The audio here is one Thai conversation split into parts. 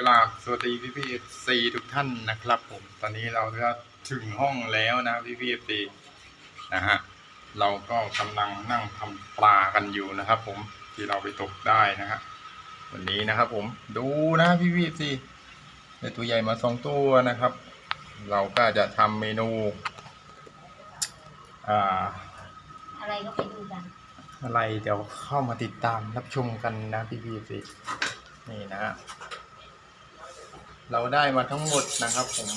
กราบสวัสดีพี่พี่ซีทุกท่านนะครับผม ตอนนี้เราก็ถึงห้องแล้วนะพี่พี่ซีนะฮะ เราก็กำลังนั่งทำปลากันอยู่นะครับ ผมที่เราไปตกได้นะฮะวันนี้นะครับ ผมดูนะพี่พี่ซีได้ตัวใหญ่มาสองตัวนะครับ เราก็จะทำเมนู อ่า อะไรก็ไปดูกันอะไรเดี๋ยวเข้ามาติดตามรับชมกันนะพี่พี่สินี่นะฮะ เราได้มาทั้งหมดนะครับผม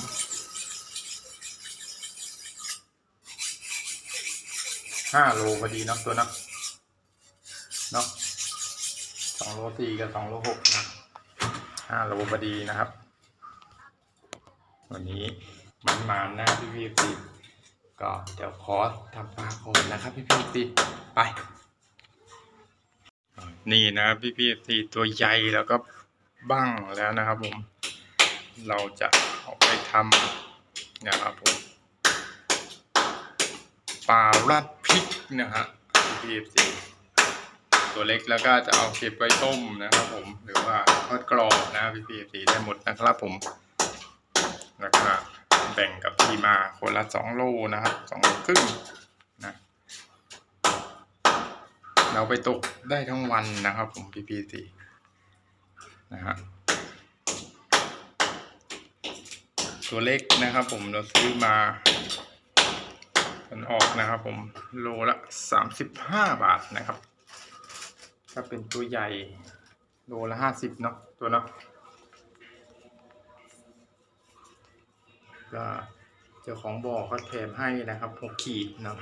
ห้าโลพอดีนะตัวนาะเนาะสองโลสี่กับสองโลหกนะห้าโลพอดีนะครับ วันนี้มันมาหน้าพี่พี่สิก็เดี๋ยวขอทำปลาโคนนะครับ พี่พี่สิไป นี่นะพี่พี่สี่ตัวใหญ่แล้วก็บ้างแล้วนะครับผม เราจะเอาไปทำนะครับผมปลารัดพริกนะฮะพี่พี่สี่ตัวเล็กแล้วก็จะเอาเก็บไว้ต้มนะครับผมหรือว่าทอดกรอบนะพี่พี่สี่ได้หมดนะครับผมแล้วก็แบ่งกับพี่มาคนละสองโลนะครับสองโลครึ่งนะเราไปตกได้ทั้งวันนะครับผมพีพีสีนะฮะ ตัวเล็กนะครับผมเราซื้อมามันออกนะครับผมโลละสามสิบห้าบาทนะครับ ถ้าเป็นตัวใหญ่โลละห้าสิบเนาะตัวเนาะก็เจ้าของบ่อเขาแถมให้นะครับหกขีดเนาะ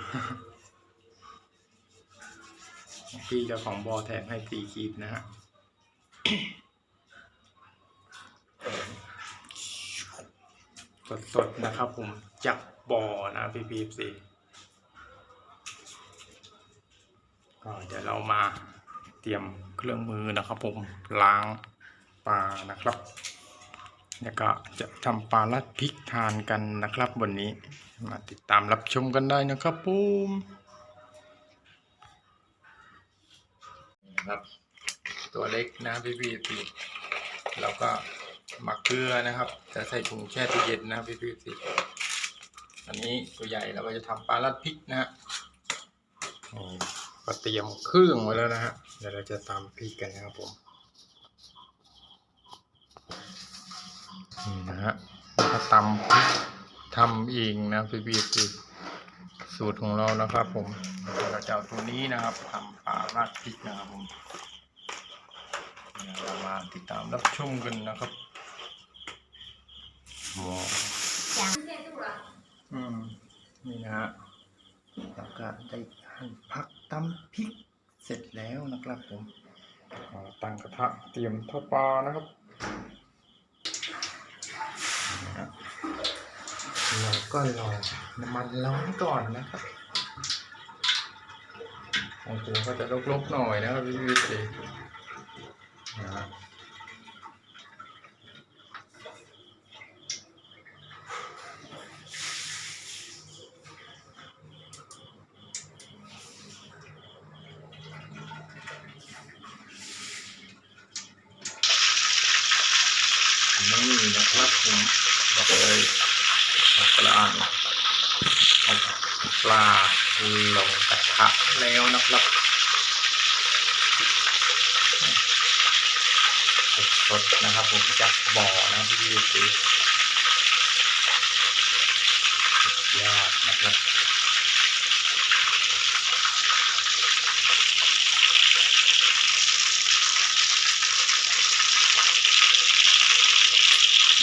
พี่เจ้าของบอแถมให้สี่ขีดนะฮะ สดๆนะครับผมจากบ่อนะพี่พีซีก็เดี๋ยวเรามาเตรียมเครื่องมือนะครับผมล้างปลานะครับแล้วก็จะทำปลาลัดพริกทานกันนะครับวันนี้มาติดตามรับชมกันได้นะครับปุ้มครับตัวเล็กนะพี่พี่พี่แล้วก็ หมักเกลือนะครับ จะใส่ถุงแช่ตู้เย็นนะพี่พี่พี่อันนี้ตัวใหญ่เราก็จะทำปลาลัดพริกนะฮะก็เตรียมเครื่องไว้แล้วนะฮะเดี๋ยวเราจะตำพริกกันนะครับผมนี่นะฮะก็ตำพริกทำเองนะพี่พี่พี่สูตรของเรานะครับ ผมเราจะเอาตัวนี้นะครับทำปลาราดพริกนะครับผมเรามาติดตามรับชมกันนะครับ ว้าวจังอืมนี่นะฮะแล้วก็ได้หั่นผักตำพริกเสร็จแล้วนะครับผมตั้งกระทะเตรียมทอดปลานะครับเราก็รอน้ำมันร้อนก่อนนะครับของผมก็จะลกๆหน่อยนะครับพี่วิธีนะฮะ นะครับผมบอกเลยเอาปลาเอาปลาลงกระทะแล้วนะครับสดนะครับผมจากบ่อนะพี่ดูสิสุดยอดนะครับ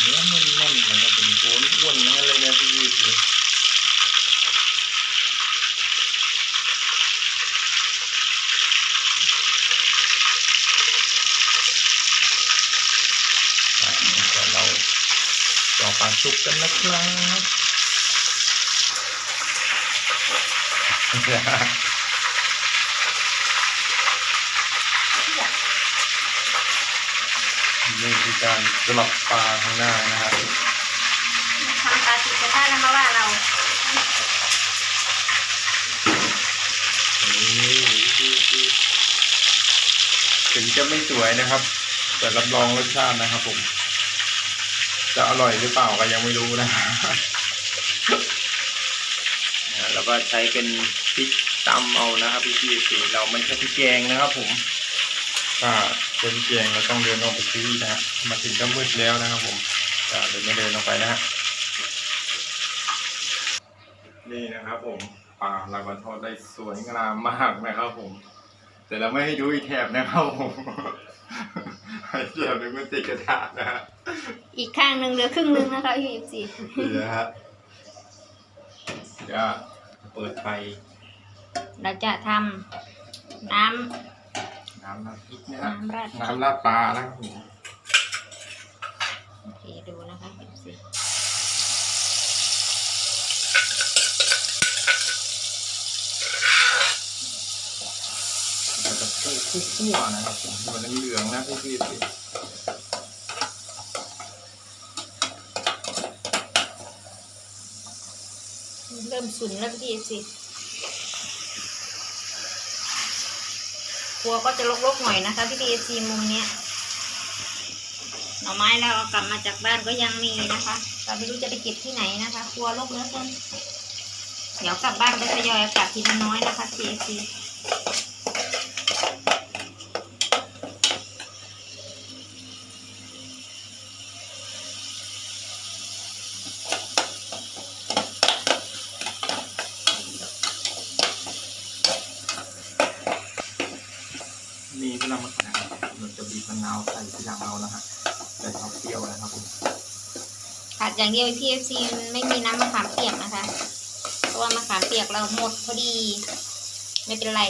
เนื้อแน่นๆนะครับผมโวนอ้วนๆทั้งนั้นเลยนะพี่ดูสิ อะเดี๋ยวเรา รอปลาสุกกันนะครับนี่คือการสลับปลาข้างหน้านะครับทำปลาติดกระทะแล้วมาว่าเรานี่ถึงจะไม่สวยนะครับ แต่รับรองรสชาตินะครับผม จะอร่อยหรือเปล่าก็ยังไม่รู้นะนะแล้วก็ใช้เป็นพริกตำเอานะครับพี่พี่สีเราไม่ใช่พริกแกงนะครับผมถ้าเป็นพริกแกงเราต้องเดินออกไปซื้อนะฮะมาถึงก็มืดแล้วนะครับผมจะเดินไม่เดินออกไปนะฮะนี่นะครับผมปลาลาบาทอดได้สวยงามมากนะครับผม แต่เราไม่ให้ดูอีกแถบนะครับผมให้แถบหนึงมันติดกระดาษนะฮะ อีกข้างหนึ่งเหลือครึ่งหนึ่งนะคะพี่สินี่นะฮะเดี๋ยวเปิดไฟเราจะทำน้น้ำน้ำพริกนะำฮะน้ำราดน้ำราดปลานะครับผมโอเคดูนะคะพี่สิเราจะคู่คู่คั่วนะครับผมให้มันเหลืองๆนะพี่พี่พี่ เริ่มสุนแล้วพี่สิครัวก็จะรกๆหน่อยนะคะพี่เอซีมุมเนี้ยหน่อไม้เราเอากลับมาจากบ้านก็ยังมีนะคะเราไม่รู้จะไปเก็บที่ไหนนะคะครัวรกเนื้อเกินเดี๋ยวกลับบ้านไปทยอยเกลับทีละน้อยนะคะพี่เอซี มีพลังมะนาวเราจะบีบมะนาวใส่ทีหลังเรานะฮะแต่ชอบเปรี้ยวนะครับผม ขาด อย่างเดียวพีเอฟซีไม่มีน้ำมะขามเปียกนะคะ เพราะว่ามะขามเปียกเราหมดพอดี ไม่เป็นไร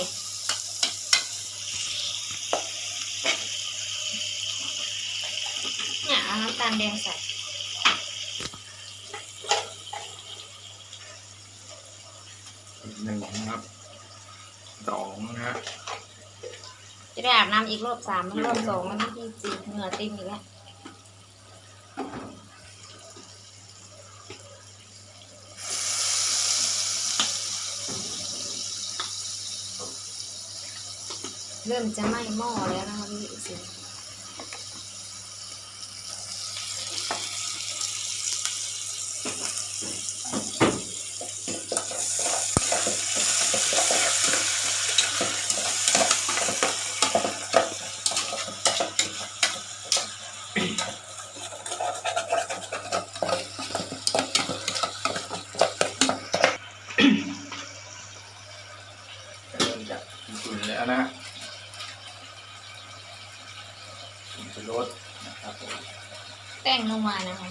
เนี่ยเอาน้ำตาลแดงใส่หนึ่งนะครับสองนะฮะจะได้อาบน้ำอีกรอบสามรอบสองแล้วนะพี่จีเหงื่อเต็มอีกแล้ว เริ่มจะไหม้หม้อแล้วนะคะพี่จีเริ่มจะสุนแล้วนะผมจะลดนะครับผม แป้งนัวนะคะ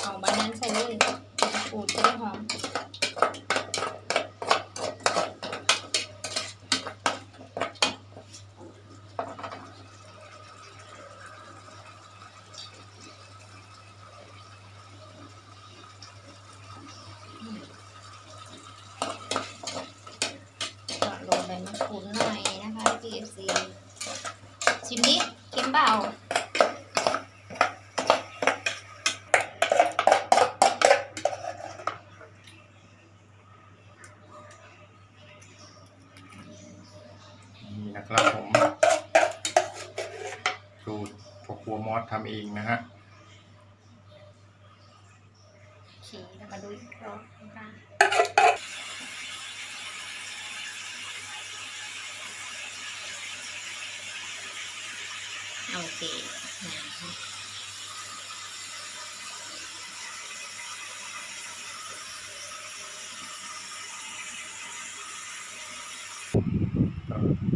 เอาใบนั้นใส่เลยปูดจะได้หอม ก็โรยใบมะกรูดหน่อยนะคะ PFC ชิมดิ เค็มเปล่านี่นะครับผมสูตรพ่อครัวมอสทำเองนะฮะโอเคเรามาดูอีกรอบนะคะ โอเคนะคะ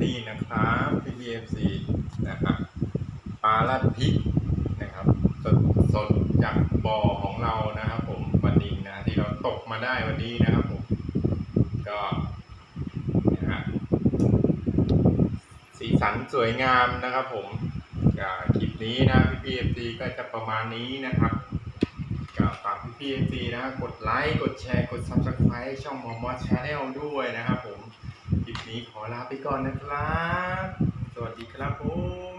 นี่นะครับ PPFC นะฮะปลาลัดพริกนะครับสดสดจากบ่อของเรานะครับ ผมวันนี้นะที่เราตกมาได้วันนี้นะครับผมก็นะฮะสีสันสวยงามนะครับผม คลิปนี้นะพี่พีเอฟซีก็จะประมาณนี้นะครับก็ฝาก PPFC นะฮะกดไลค์กดแชร์กด Subscribe ช่องมอมอชาแนลด้วยนะครับผมคลิปนี้ขอลาไปก่อนนะครับ สวัสดีครับผม